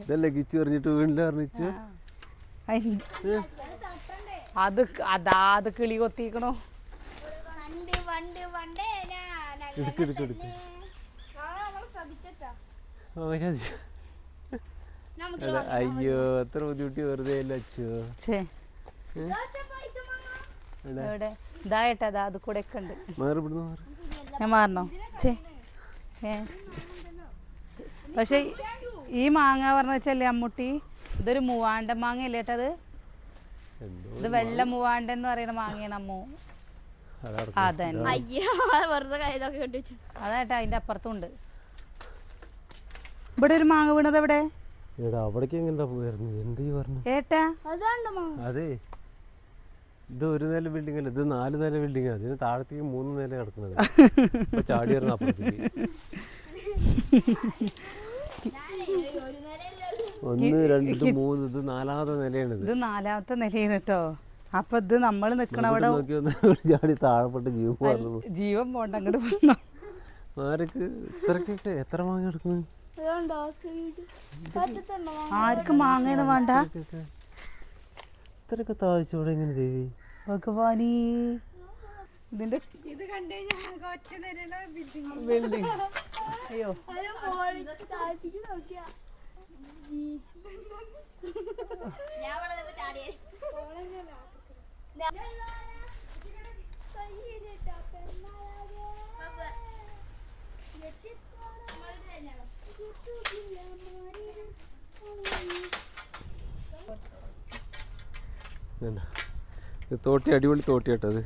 ഇതല്ലേ കിച്ചു പറഞ്ഞിട്ട് വീണ്ടിൽ പറഞ്ഞിച്ചു അത് അതാ അത് കിളി കൊത്തിക്കണോ. വണ്ട് വണ്ട് വണ്ടേ. ഞാൻ എടുക്ക് എടുക്ക് എടുക്ക്. അയ്യോ എത്ര ബുദ്ധിമുട്ടി വെറുതെ അതാ അത് കൂടെ ഒക്കെ ഉണ്ട്. മാറി ഇവിടുന്ന് മാറി. ഞാൻ മാറണോ? പക്ഷെ ഈ മാങ്ങ പറഞ്ഞ വെച്ചല്ലേ അമ്മുട്ടി? ഇതൊരു മൂവാണ്ട മാങ്ങ അല്ലേ അത്? ഇത് വെള്ള മൂവാണ്ട എന്ന് പറയുന്ന മാങ്ങയാണ് അമ്മു. അതന്നെ. അതാട്ടാ അതിന്റെ അപ്പുറത്തും ഉണ്ട്. ഇവിടെ ഒരു മാങ്ങ വീണത് എവിടെ? എടാ അവിടേക്ക് എങ്ങനെ പോയിരുന്നു എന്ത് ഈ പറഞ്ഞു? ഏട്ടാ? അതെ. ഇത് ഒരു നില ബിൽഡിംഗ് അല്ല ഇത് നാല് നില ബിൽഡിംഗ് അതിന് താഴത്തേക്ക് മൂന്ന് നില കിടക്കുന്നത് ഇപ്പൊ ചാടി വരുന്ന അപ്പുറത്തേക്ക്. ഒരു നിലയല്ലേ ഒന്ന് രണ്ട് ഇത് മൂന്ന് ഇത് നാലാമത്തെ നിലയാണ് ഇത് നാലാമത്തെ നിലയാണ് കേട്ടോ. അപ്പൊ ഇത് നമ്മൾ നിക്കണ അവിടെ നോക്കി ചാടി താഴെപ്പെട്ട് ജീവൻ ജീവൻ പോണ്ട അങ്ങോട്ട് ആരൊക്കെ? ഇത്രക്കൊക്കെ എത്ര മാങ്ങ എടുക്കുന്നു അതുകൊണ്ടോ പറ്റത്തുണ്ടോ ആർക്കും മാങ്ങയൊന്നും വേണ്ട? ഇത്രയൊക്കെ താഴ്ചയോടെ ഇങ്ങനെ ദേവി? ഭഗവാനീ. ഇതിന്റെ ഇത് ബിൽഡിംഗ് ബിൽഡിംഗ് അയ്യോ. ഞാൻ ഇവിടെ നിന്ന് ചാടിയേ ഇതന്നെ. ഇത് തോട്ടി അടിപൊളി തോട്ടി കേട്ടോ അത്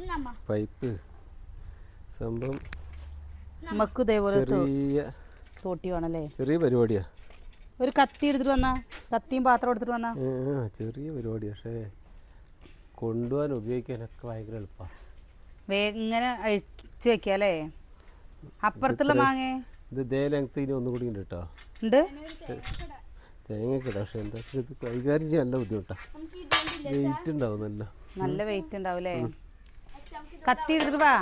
ഇന്നമ്മ. പൈപ്പ്. സംഭവം നമുക്ക് ഇതേപോലെ ചെറിയ തോട്ടി വേണല്ലേ? ചെറിയ പരിപാടിയാ. ഒരു കത്തി എടുത്തിട്ട് വന്നാ? കത്തിയും പാത്രം എടുത്തിട്ട് വന്നാ? ആ ചെറിയ പരിപാടി പക്ഷേ കൊണ്ടുപോകാൻ ഉപയോഗിക്കാനൊക്കെ ഭയങ്കര എളുപ്പമാണ് വേഗം ഇങ്ങനെ അഴിച്ചു വെക്കല്ലേ? അപ്പുറത്തുള്ള മാങ്ങേ? ഇത് ഇതേ ലെങ്ത് ഇനി ഒന്നും കൂടി ഉണ്ട്? കേട്ടോ ഉണ്ട് തേങ്ങയൊക്കെ പക്ഷേ എന്താ കൈകാര്യം ചെയ്യാൻ നല്ല ബുദ്ധിമുട്ടാണ് വെയിറ്റ് ഉണ്ടാവും നല്ല നല്ല വെയിറ്റ് ഉണ്ടാവൂലേ കത്തി എടുത്തിട്ട് വാ.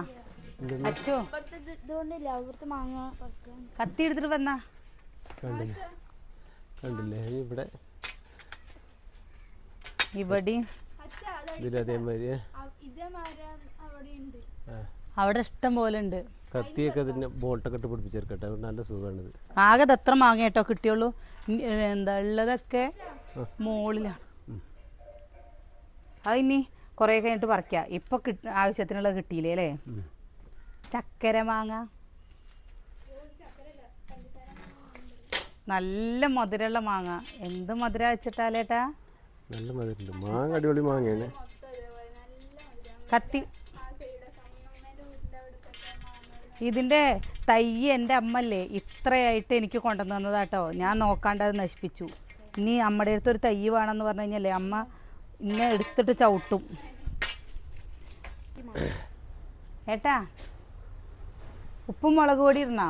കത്തി വന്നാ കണ്ടില്ലേ? കണ്ടില്ലേ? ഇനി ഇവിടെ ഇവിടെയും. ഇതേമാതിരി അവിടെ ഉണ്ട്. ആ, അവിടെ ഇഷ്ടം പോലെ ഉണ്ട്. കത്തിയൊക്കെ ഇതിന്റെ ബോട്ടൊക്കെ ഇട്ട് പിടിപ്പിച്ചെടുക്കട്ടെ. നല്ല സുഖമാണിത്. ആകെ എത്ര മാങ്ങ കേട്ടോ കിട്ടിയുള്ളൂ എന്താ ഉള്ളതൊക്കെ മുകളിലാണ് അത് ഇനി കുറേ കഴിഞ്ഞിട്ട് പറിക്ക. ഇപ്പൊ കിട്ട ആവശ്യത്തിനുള്ള കിട്ടിയില്ലേ അല്ലേ? ചക്കര മാങ്ങ. നല്ല മധുരമുള്ള മാങ്ങ. എന്ത് മധുര വെച്ചിട്ടാലേട്ടാ? നല്ല മധുരമുണ്ട്. മാങ്ങ അടിപൊളി മാങ്ങയാണ്. കത്തി ഇതിന്റെ തൈ എന്റെ അമ്മല്ലേ ഇത്രയായിട്ട് എനിക്ക് കൊണ്ടുവന്നു തന്നതാട്ടോ. ഞാൻ നോക്കാണ്ട് അത് നശിപ്പിച്ചു. ഇനി അമ്മയുടെ അടുത്ത് ഒരു തൈ വേണമെന്ന് പറഞ്ഞു കഴിഞ്ഞാലേ അമ്മ ഇന്നെ എടുത്തിട്ട് ചവിട്ടും. ഏട്ടാ ഉപ്പും മുളക് പൊടി ഇരുന്നാ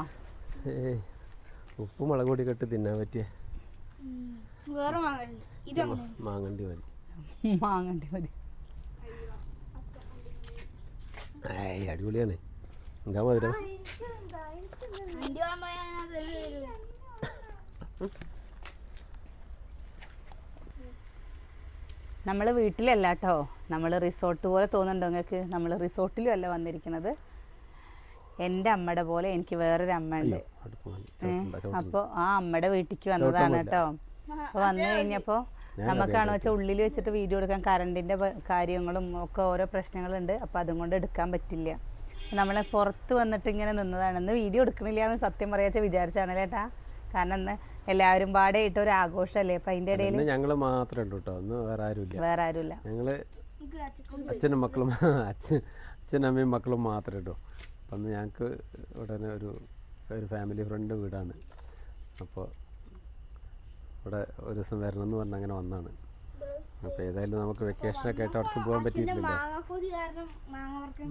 ഉപ്പും മുളക് പൊടി കെട്ട് തിന്നാൻ പറ്റിയ. മാങ്ങണ്ടി മതി. മാങ്ങണ്ടി മതി. അടിപൊളിയാണ്. എന്താ മധുരം? നമ്മൾ വീട്ടിലല്ല കേട്ടോ നമ്മൾ റിസോർട്ട് പോലെ തോന്നുന്നുണ്ടോ നിങ്ങൾക്ക് നമ്മൾ റിസോർട്ടിലും അല്ല വന്നിരിക്കുന്നത്. എന്റെ അമ്മയുടെ പോലെ എനിക്ക് വേറൊരു അമ്മ ഉണ്ട്. അപ്പോൾ ആ അമ്മയുടെ വീട്ടിലേക്ക് വന്നതാണ് കേട്ടോ അപ്പോൾ വന്നു കഴിഞ്ഞപ്പോൾ നമുക്കാണ് വെച്ചാൽ ഉള്ളിൽ വെച്ചിട്ട് വീഡിയോ എടുക്കാൻ കറണ്ടിന്റെ കാര്യങ്ങളും ഒക്കെ ഓരോ പ്രശ്നങ്ങളുണ്ട്. അപ്പോൾ അതും കൊണ്ട് എടുക്കാൻ പറ്റില്ല. നമ്മളെ പുറത്ത് വന്നിട്ട് ഇങ്ങനെ നിന്നതാണ്. ഇന്ന് വീഡിയോ എടുക്കണില്ല എന്ന് സത്യം പറയാച്ച വിചാരിച്ചാണ് ചേട്ടാ കാരണം ഇന്ന് എല്ലാവരും പാടെ ഇട്ട ഒരു ആഘോഷമല്ലേ അപ്പൊ അതിന്റെ ഇടയിൽ ഇന്ന് ഞങ്ങൾ മാത്രമേ ഉള്ളൂ കേട്ടോ ഇന്ന് വേറെ ആരുമില്ല. വേറെ ആരുമില്ല ഞങ്ങൾ അച്ഛനും മക്കളും അച്ഛൻ അച്ഛനും അമ്മയും മക്കളും മാത്രമേ ഉള്ളൂ. അപ്പം അന്ന് ഞങ്ങൾക്ക് ഉടനെ ഒരു ഒരു ഫാമിലി ഫ്രണ്ട് വീടാണ്. അപ്പോൾ ഇവിടെ ഒരു ദിവസം വരണം എന്ന് പറഞ്ഞ് അങ്ങനെ വന്നാണ്. അപ്പോൾ ഏതായാലും നമുക്ക് വെക്കേഷൻ വെക്കേഷനൊക്കെ ആയിട്ട് അവിടേക്ക് പോകാൻ പറ്റിയിട്ടില്ല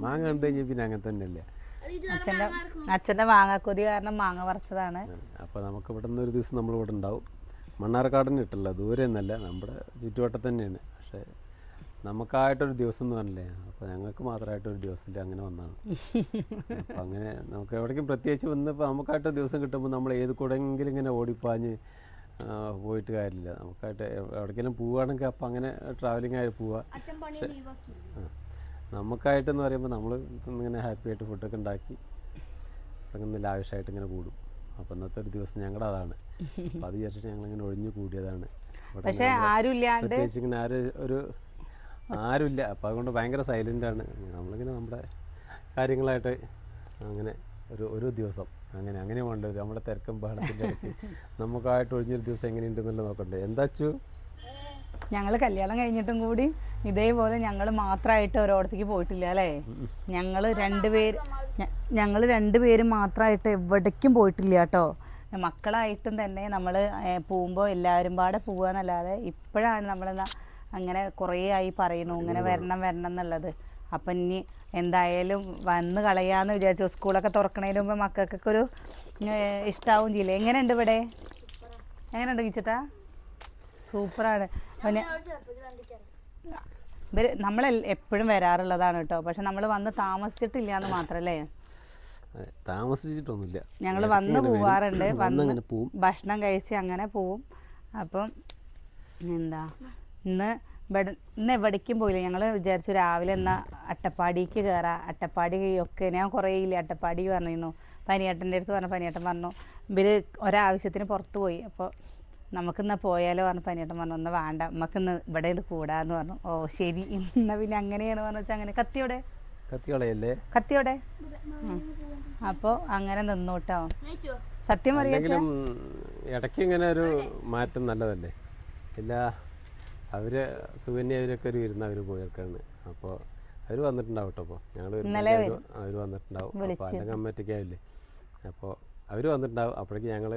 മാങ്ങ കണ്ടു കഴിഞ്ഞാൽ പിന്നെ അങ്ങനെ തന്നെയല്ലേ. അച്ഛന്റെ അച്ഛന്റെ മാങ്ങാക്കൊതി കാരണം മാങ്ങ പറിച്ചതാണ്. അപ്പോൾ നമുക്ക് ഇവിടെ നിന്ന് ഒരു ദിവസം നമ്മൾ ഇവിടെ ഉണ്ടാവും. മണ്ണാർക്കാടിന് ഇട്ടല്ല ദൂരെ ഒന്നല്ല നമ്മുടെ ചുറ്റുവട്ടം തന്നെയാണ്. പക്ഷേ നമുക്കായിട്ടൊരു ദിവസം എന്ന് പറഞ്ഞില്ലേ അപ്പോൾ ഞങ്ങൾക്ക് മാത്രമായിട്ടൊരു ദിവസത്തിൽ അങ്ങനെ വന്നാണ് അപ്പം അങ്ങനെ നമുക്ക് എവിടേക്കും പ്രത്യേകിച്ച് വന്നപ്പോൾ നമുക്കായിട്ടൊരു ദിവസം കിട്ടുമ്പോൾ നമ്മൾ ഏത് കൂടെങ്കിലും ഇങ്ങനെ ഓടിപ്പാഞ്ഞ് പോയിട്ട് കാര്യമില്ല. നമുക്കായിട്ട് എവ്- എവിടേക്കെങ്കിലും പോവുകയാണെങ്കിൽ അപ്പം അങ്ങനെ ട്രാവലിംഗ് ആയി പോവുക അച്ഛൻ പണി ലീവാക്കി ആ. നമുക്കായിട്ടെന്ന് പറയുമ്പോൾ നമ്മൾ ഇങ്ങനെ ഹാപ്പി ആയിട്ട് ഫുഡൊക്കെ ഉണ്ടാക്കി അങ്ങനെ ലാവിഷായിട്ട് ഇങ്ങനെ കൂടും. അപ്പം ഇന്നത്തെ ഒരു ദിവസം ഞങ്ങളുടെ അതാണ്. അപ്പം അത് വിചാരിച്ചിട്ട് ഞങ്ങളിങ്ങനെ ഒഴിഞ്ഞു കൂടിയതാണ്. പക്ഷെ പ്രത്യേകിച്ച് ഇങ്ങനെ ആര് ഒരു ആരുമില്ല. അപ്പം അതുകൊണ്ട് ഭയങ്കര സൈലന്റ് ആണ്. നമ്മളിങ്ങനെ നമ്മുടെ കാര്യങ്ങളായിട്ട് അങ്ങനെ ഒരു ഒരു ദിവസം. അങ്ങനെ അങ്ങനെ വേണ്ടത് നമ്മുടെ തിരക്കും ബഹളത്തിന്റെ ഇടയ്ക്ക് നമുക്കായിട്ട് ഒഴിഞ്ഞൊരു ദിവസം എങ്ങനെയുണ്ടെന്നുള്ളത് നോക്കണ്ടേ. എന്താച്ചു ഞങ്ങൾ കല്യാണം കഴിഞ്ഞിട്ടും കൂടി ഇതേപോലെ ഞങ്ങൾ മാത്രമായിട്ട് ഒരോടത്തേക്ക് പോയിട്ടില്ല അല്ലേ? ഞങ്ങൾ രണ്ടുപേര് ഞങ്ങൾ രണ്ടുപേരും മാത്രമായിട്ട് എവിടേക്കും പോയിട്ടില്ല കേട്ടോ. മക്കളായിട്ടും തന്നെ നമ്മൾ പോകുമ്പോൾ എല്ലാവരും പാടെ പോകാന്നല്ലാതെ ഇപ്പോഴാണ് നമ്മൾ അങ്ങനെ കുറേ ആയി പറയണു. ഇങ്ങനെ വരണം വരണം എന്നുള്ളത്. അപ്പം ഇനി എന്തായാലും വന്ന് കളയാന്ന് വിചാരിച്ചു. സ്കൂളൊക്കെ തുറക്കണതിന് മുമ്പ് മക്കൾക്കൊക്കെ ഒരു ഇഷ്ടാവും ചെയ്യില്ലേ? എങ്ങനെയുണ്ട് ഇവിടെ? എങ്ങനെയുണ്ട് കിച്ചട്ടാ സൂപ്പറാണ്. പിന്നെ ഇവർ ഇവർ നമ്മൾ എപ്പോഴും വരാറുള്ളതാണ് കേട്ടോ. പക്ഷെ നമ്മൾ വന്ന് താമസിച്ചിട്ടില്ല എന്ന് മാത്രല്ലേ? താമസിച്ചിട്ടൊന്നുമില്ല. ഞങ്ങൾ വന്ന് പോവാറുണ്ട്. വന്ന് ഭക്ഷണം കഴിച്ച് അങ്ങനെ പോവും. അപ്പം എന്താ? ഇന്ന് ഇവിടെ ഇന്ന് എവിടേക്കും പോയില്ല. ഞങ്ങൾ വിചാരിച്ചു രാവിലെ എന്നാൽ അട്ടപ്പാടിക്ക് കയറാം അട്ടപ്പാടി ഒക്കെ ഞാൻ കുറേ ഇല്ല അട്ടപ്പാടി പറഞ്ഞിരുന്നു. പനിയേട്ടന്റെ അടുത്ത് പറഞ്ഞു പനിയേട്ടൻ പറഞ്ഞു ഇവർ ഒരാവശ്യത്തിന് പുറത്ത് പോയി. അപ്പോൾ നമുക്കിന്ന് പോയാലോ? പറഞ്ഞു പനിയേട്ടൻ പറഞ്ഞു ഒന്ന് വേണ്ട. നമുക്കിന്ന് ഇവിടെ കൂടാന്ന് പറഞ്ഞു. ഓ ശരി. ഇന്ന് പിന്നെ അങ്ങനെയാണ്. പറഞ്ഞു വെച്ചാൽ അങ്ങനെ. കത്തിയോടെ കത്തിയോടെയല്ലേ കത്തിയോടെ അപ്പോൾ അങ്ങനെ നിന്നു കേട്ടോ സത്യം പറയാം ഇടയ്ക്ക് ഇങ്ങനെ ഒരു മാറ്റം നല്ലതല്ലേ? ഇല്ല അവർ സുകന്യ അവരൊക്കെ ഒരു വിരുന്ന് അവർ പോയേക്കാണ്. അപ്പോൾ അവർ വന്നിട്ടുണ്ടാവും കേട്ടോ അപ്പോൾ ഞങ്ങൾ അവർ വന്നിട്ടുണ്ടാവും. അപ്പോൾ അമ്മറ്റയ്ക്കാവില്ലേ അപ്പോൾ അവർ വന്നിട്ടുണ്ടാവും. അപ്പോഴേക്ക് ഞങ്ങൾ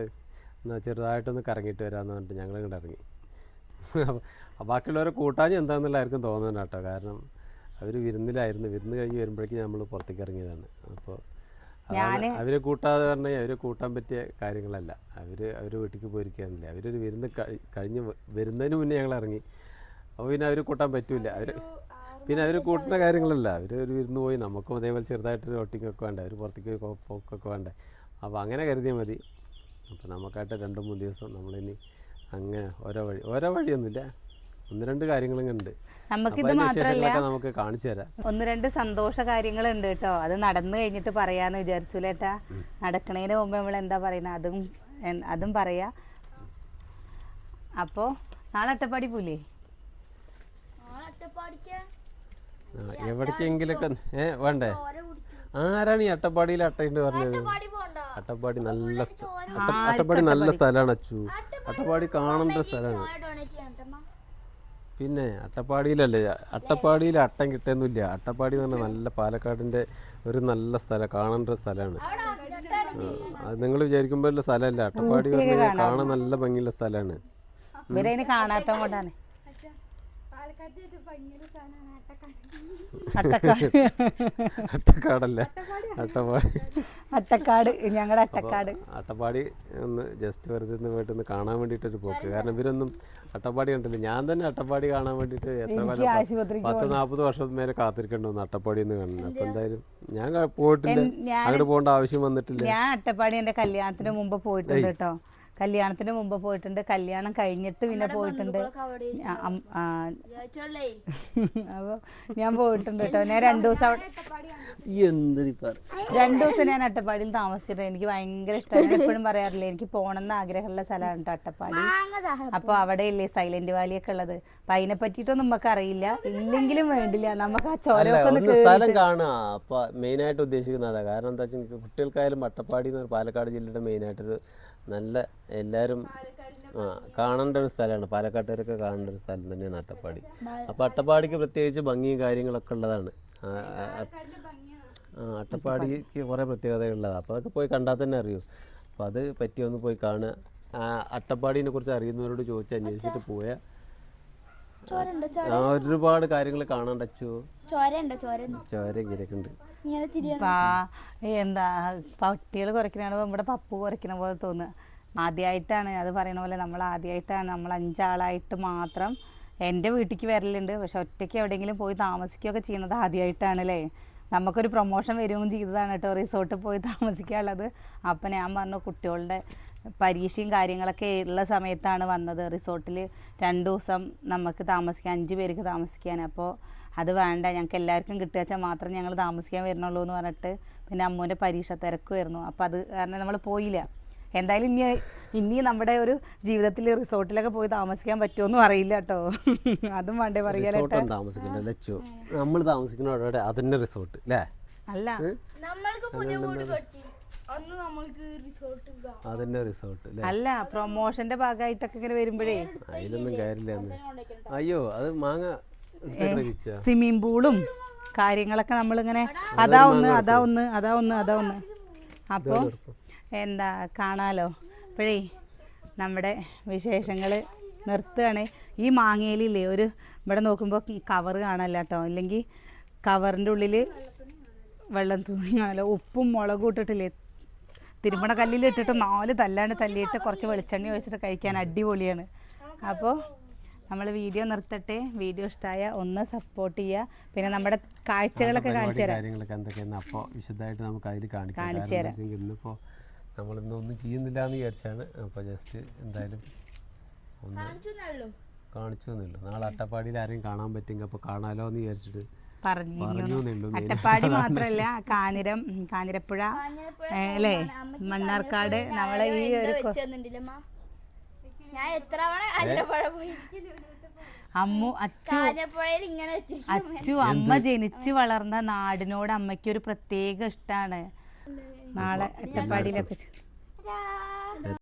എന്നാൽ ചെറുതായിട്ടൊന്ന് കറങ്ങിയിട്ട് വരാമെന്ന് പറഞ്ഞിട്ട് ഞങ്ങൾ ഇങ്ങോട്ട് ഇറങ്ങി. അപ്പോൾ ബാക്കിയുള്ളവരെ കൂട്ടാഞ്ഞ് എന്താണെന്നുള്ള ആർക്കും തോന്നുന്നുണ്ട് കേട്ടോ കാരണം അവർ വിരുന്നിലായിരുന്നു. വിരുന്ന് കഴിഞ്ഞ് വരുമ്പോഴേക്കും നമ്മൾ പുറത്തേക്ക് ഇറങ്ങിയതാണ്. അപ്പോൾ അവരെ കൂട്ടാതെ പറഞ്ഞാൽ അവരെ കൂട്ടാൻ പറ്റിയ കാര്യങ്ങളല്ല. അവർ അവർ വീട്ടിലേക്ക് പോയിരിക്കാനില്ല അവരൊരു വിരുന്ന് കഴി- കഴിഞ്ഞ് വരുന്നതിന് മുന്നേ ഞങ്ങൾ ഇറങ്ങി. അപ്പോൾ പിന്നെ അവർ കൂട്ടാൻ പറ്റില്ല അവർ പിന്നെ അവർ കൂട്ടുന്ന കാര്യങ്ങളല്ല. അവർ ഒരു വിരുന്ന് പോയി നമുക്കും അതേപോലെ ചെറുതായിട്ടൊരു ഒക്കെ വേണ്ടേ അവർ പുറത്തേക്ക് പോക്കൊക്കെ വേണ്ടേ. അപ്പോൾ അങ്ങനെ കരുതിയാൽ മതി. അപ്പോൾ നമുക്കായിട്ട് രണ്ട് മൂന്ന് ദിവസം നമ്മളിനി അങ്ങനെ ഓരോ വഴി ഓരോ വഴിയൊന്നുമില്ല. ഒന്ന് രണ്ട് കാര്യങ്ങളും ഉണ്ട് നമുക്കിത് മാത്രമല്ല നമുക്ക് കാണിച്ചു തരാം. ഒന്ന് രണ്ട് സന്തോഷ കാര്യങ്ങളുണ്ട് കേട്ടോ. അത് നടന്നു കഴിഞ്ഞിട്ട് പറയാന്ന് വിചാരിച്ചു ഏട്ടാ? നടക്കണതിന് മുമ്പ് നമ്മൾ എന്താ പറയുന്നത് അതും അതും പറയാ. അപ്പോൾ നാളെ അട്ടപ്പാടി പോലേ എവിടേക്കെങ്കിലൊക്കെ ഏ വേണ്ടേ? ആരാണ് ഈ അട്ടപ്പാടിയിൽ അട്ടയുണ്ട് പറഞ്ഞത്? അട്ടപ്പാടി പോണ്ട. അട്ടപ്പാടി നല്ല അട്ടപ്പാടി നല്ല സ്ഥലമാണ് അച്ചു. അട്ടപ്പാടി കാണേണ്ട സ്ഥലമാണ്. പിന്നെ അട്ടപ്പാടിയിലല്ലേ അട്ടപ്പാടിയിൽ അട്ടം കിട്ടുന്നില്ല. അട്ടപ്പാടി എന്ന് പറഞ്ഞാൽ നല്ല പാലക്കാടിന്റെ ഒരു നല്ല സ്ഥലം കാണേണ്ട ഒരു സ്ഥലമാണ് അത് നിങ്ങൾ വിചാരിക്കുമ്പോഴുള്ള സ്ഥലമല്ല. അട്ടപ്പാടി കാണാൻ നല്ല ഭംഗിയുള്ള സ്ഥലമാണ്. കാണാത്ത കൊണ്ടാണ് പാലക്കാട് ഒരു ഭംഗിയുള്ള സാധനമാണ് അട്ടക്കാട് അട്ടക്കാട് അട്ടക്കാടല്ല? അട്ടപ്പാടി അട്ടക്കാട് ഞങ്ങളുടെ അട്ടക്കാട്. അട്ടപ്പാടി ഒന്ന് ജസ്റ്റ് വെറുതെ ഒന്ന് പോയിട്ട് ഒന്ന് കാണാൻ വേണ്ടിയിട്ടൊരു പോക്ക്. കാരണം ഇവരൊന്നും അട്ടപ്പാടി കണ്ടില്ല. ഞാൻ തന്നെ അട്ടപ്പാടി കാണാൻ വേണ്ടിട്ട് എത്ര പത്ത് നാൽപ്പത് വർഷം മേലെ കാത്തിരിക്കണ്ടോ ഒന്ന് അട്ടപ്പാടി ഒന്ന് കാണുന്നത് അപ്പം എന്തായാലും ഞാൻ പോയിട്ടില്ല അങ്ങോട്ട് പോകേണ്ട ആവശ്യം വന്നിട്ടില്ല. ഞാൻ അട്ടപ്പാടി എന്റെ കല്യാണത്തിന് മുമ്പ് പോയിട്ടുണ്ട് കേട്ടോ. കല്യാണത്തിന് മുമ്പ് പോയിട്ടുണ്ട്. കല്യാണം കഴിഞ്ഞിട്ട് പിന്നെ പോയിട്ടുണ്ട്. അവിടെ ആ, അം- ആ, വിചാരിച്ചോളേ അപ്പോൾ ഞാൻ പോയിട്ടുണ്ട് കേട്ടോ. ഞാൻ രണ്ടു ദിവസം രണ്ടു ദിവസം ഞാൻ അട്ടപ്പാടിയിൽ താമസിച്ചിട്ടുണ്ട് എനിക്ക് ഭയങ്കര ഇഷ്ടമാണ് എപ്പോഴും പറയാറില്ല എനിക്ക് പോകണം എന്ന് ആഗ്രഹമുള്ള സ്ഥലമാണ് കേട്ടോ അട്ടപ്പാടി. അപ്പോൾ അവിടെ ഇല്ലേ സൈലന്റ് വാലിയൊക്കെ ഒക്കെ ഉള്ളത്? അപ്പം അതിനെ പറ്റിയിട്ടൊന്നും നമുക്ക് അറിയില്ല. ഇല്ലെങ്കിലും വേണ്ടില്ല. നമുക്ക് ആ ചോരമൊക്കെ സ്ഥലം കാണുക. അപ്പൊ മെയിനായിട്ട് ഉദ്ദേശിക്കുന്നത് അതാ. കാരണം എന്താ വെച്ചാൽ കുട്ടികൾക്കായാലും അട്ടപ്പാടി എന്ന് പാലക്കാട് ജില്ലയുടെ മെയിനായിട്ടൊരു നല്ല എല്ലാവരും ആ കാണേണ്ട ഒരു സ്ഥലമാണ്. പാലക്കാട്ടുകാരൊക്കെ കാണേണ്ട ഒരു സ്ഥലം തന്നെയാണ് അട്ടപ്പാടി. അപ്പോൾ അട്ടപ്പാടിക്ക് പ്രത്യേകിച്ച് ഭംഗിയും കാര്യങ്ങളൊക്കെ ഉള്ളതാണ്. ആ, അട്ടപ്പാടിക്ക് കുറേ പ്രത്യേകതകളുള്ളതാണ് അപ്പോൾ അതൊക്കെ പോയി കണ്ടാൽ തന്നെ അറിയൂ. അപ്പോൾ അത് പറ്റിയൊന്ന് പോയി കാണുക. അട്ടപ്പാടിനെ കുറിച്ച് അറിയുന്നവരോട് ചോദിച്ച് അന്വേഷിച്ചിട്ട് പോയാൽ ഒരുപാട് കാര്യങ്ങൾ കാണാണ്ടച്ചു ചോരണ്ടോ ചോര ചോര ഇങ്ങനെയൊക്കെ ഉണ്ട്. എന്താ പട്ടികൾ കുറയ്ക്കണ നമ്മുടെ പപ്പു കുറയ്ക്കണ പോലെ തോന്നുക ആദ്യമായിട്ടാണ് അത് പറയണ പോലെ നമ്മൾ ആദ്യമായിട്ടാണ് നമ്മൾ അഞ്ചാളായിട്ട് മാത്രം എന്റെ വീട്ടിലേക്ക് വരലുണ്ട്. പക്ഷെ ഒറ്റയ്ക്ക് എവിടെയെങ്കിലും പോയി താമസിക്കുകയൊക്കെ ചെയ്യണത് ആദ്യമായിട്ടാണ് അല്ലേ നമുക്കൊരു പ്രൊമോഷൻ വരികയും ചെയ്തതാണ് കേട്ടോ റിസോർട്ടിൽ പോയി താമസിക്കാനുള്ളത്. അപ്പം ഞാൻ പറഞ്ഞു കുട്ടികളുടെ പരീക്ഷയും കാര്യങ്ങളൊക്കെ ഉള്ള സമയത്താണ് വന്നത്. റിസോർട്ടിൽ രണ്ട് ദിവസം നമുക്ക് താമസിക്കാൻ അഞ്ച് പേർക്ക് താമസിക്കാൻ. അപ്പോൾ അത് വേണ്ട ഞങ്ങൾക്ക് എല്ലാവർക്കും കിട്ടുക വെച്ചാൽ മാത്രം ഞങ്ങൾ താമസിക്കാൻ വരുന്നുള്ളൂ എന്ന് പറഞ്ഞിട്ട് പിന്നെ അമ്മൂന്റെ പരീക്ഷ തിരക്കുമായിരുന്നു അപ്പോൾ അത് കാരണം നമ്മൾ പോയില്ല. എന്തായാലും ഇനി ഇനി നമ്മുടെ ഒരു ജീവിതത്തിൽ റിസോർട്ടിലൊക്കെ പോയി താമസിക്കാൻ പറ്റുമോന്നും അറിയില്ല കേട്ടോ. അതും വേണ്ടേ പറയാനായിട്ട് നമ്മൾ താമസിക്കുന്ന അവിടെ അതന്നെ റിസോർട്ട് അല്ലേ? അല്ല. നമ്മൾക്ക് പുതിയ വീട് കെട്ടി. അന്ന് നമ്മൾക്ക് റിസോർട്ട് അല്ലേ? അല്ല പ്രൊമോഷന്റെ ഭാഗമായിട്ടൊക്കെ ഇങ്ങനെ വരുമ്പോഴേ. അതിലൊന്നും കാര്യമില്ല അയ്യോ അത് മാങ്ങ സ്വിമ്മിംഗ് പൂളും കാര്യങ്ങളൊക്കെ നമ്മളിങ്ങനെ അതാ ഒന്ന് അതാ ഒന്ന് അതാ ഒന്ന് അതാ ഒന്ന് അപ്പോൾ എന്താ കാണാലോ? അപ്പോഴേ നമ്മുടെ വിശേഷങ്ങൾ നിർത്തുകയാണ്. ഈ മാങ്ങയിലില്ലേ ഒരു ഇവിടെ നോക്കുമ്പോൾ കവർ കാണല്ല കേട്ടോ. ഇല്ലെങ്കിൽ കവറിന്റെ ഉള്ളിൽ വെള്ളം തുണി കാണല്ലോ ഉപ്പും മുളകും ഇട്ടിട്ടില്ലേ? തിരുമണ കല്ലിൽ ഇട്ടിട്ട് നാല് തല്ലാണ്ട് തല്ലിയിട്ട് കുറച്ച് വെളിച്ചെണ്ണ ഒഴിച്ചിട്ട് കഴിക്കാൻ അടിപൊളിയാണ്. അപ്പോൾ നമ്മൾ വീഡിയോ നിർത്തട്ടെ. വീഡിയോ ഇഷ്ടമായ ഒന്ന് സപ്പോർട്ട് ചെയ്യുക. പിന്നെ നമ്മുടെ കാഴ്ചകളൊക്കെ കാണിച്ചു തരാം. കാര്യങ്ങളൊക്കെ എന്തൊക്കെയാണ് അപ്പോൾ വിശദമായിട്ട് നമുക്ക് അതിൽ കാണിക്കാം. കാണിച്ച് വെച്ചെങ്കിൽ ഇന്നിപ്പോൾ നമ്മളിന്ന് ഒന്നും ചെയ്യുന്നില്ല എന്ന് വിചാരിച്ചാണ്. അപ്പോൾ ജസ്റ്റ് എന്തായാലും ഒന്ന് കാണിച്ചു തന്നില്ല നാളെ അട്ടപ്പാടിയിൽ ആരെയും കാണാൻ പറ്റുമെങ്കിൽ അപ്പോൾ കാണാലോ എന്ന് വിചാരിച്ചിട്ട് പറഞ്ഞു. അട്ടപ്പാടി മാത്രല്ല കാഞ്ഞിരം കാനിരപ്പുഴ കാഞ്ഞിരപ്പുഴ അല്ലേ? മണ്ണാർക്കാട് നമ്മളെ ഈ ഒരു ഞാൻ എത്ര തവണ ആഞ്ഞപ്പുഴ പോയി? അമ്മു അച്ചു. ആഞ്ഞപ്പുഴയിൽ ഇങ്ങനെ വെച്ചിരിക്കും. അച്ചു അമ്മ ജനിച്ചു വളർന്ന നാടിനോട് അമ്മയ്ക്ക് ഒരു പ്രത്യേക ഇഷ്ടമാണ് നാളെ അട്ടപ്പാടിയിലൊക്കെ ചെ- രാ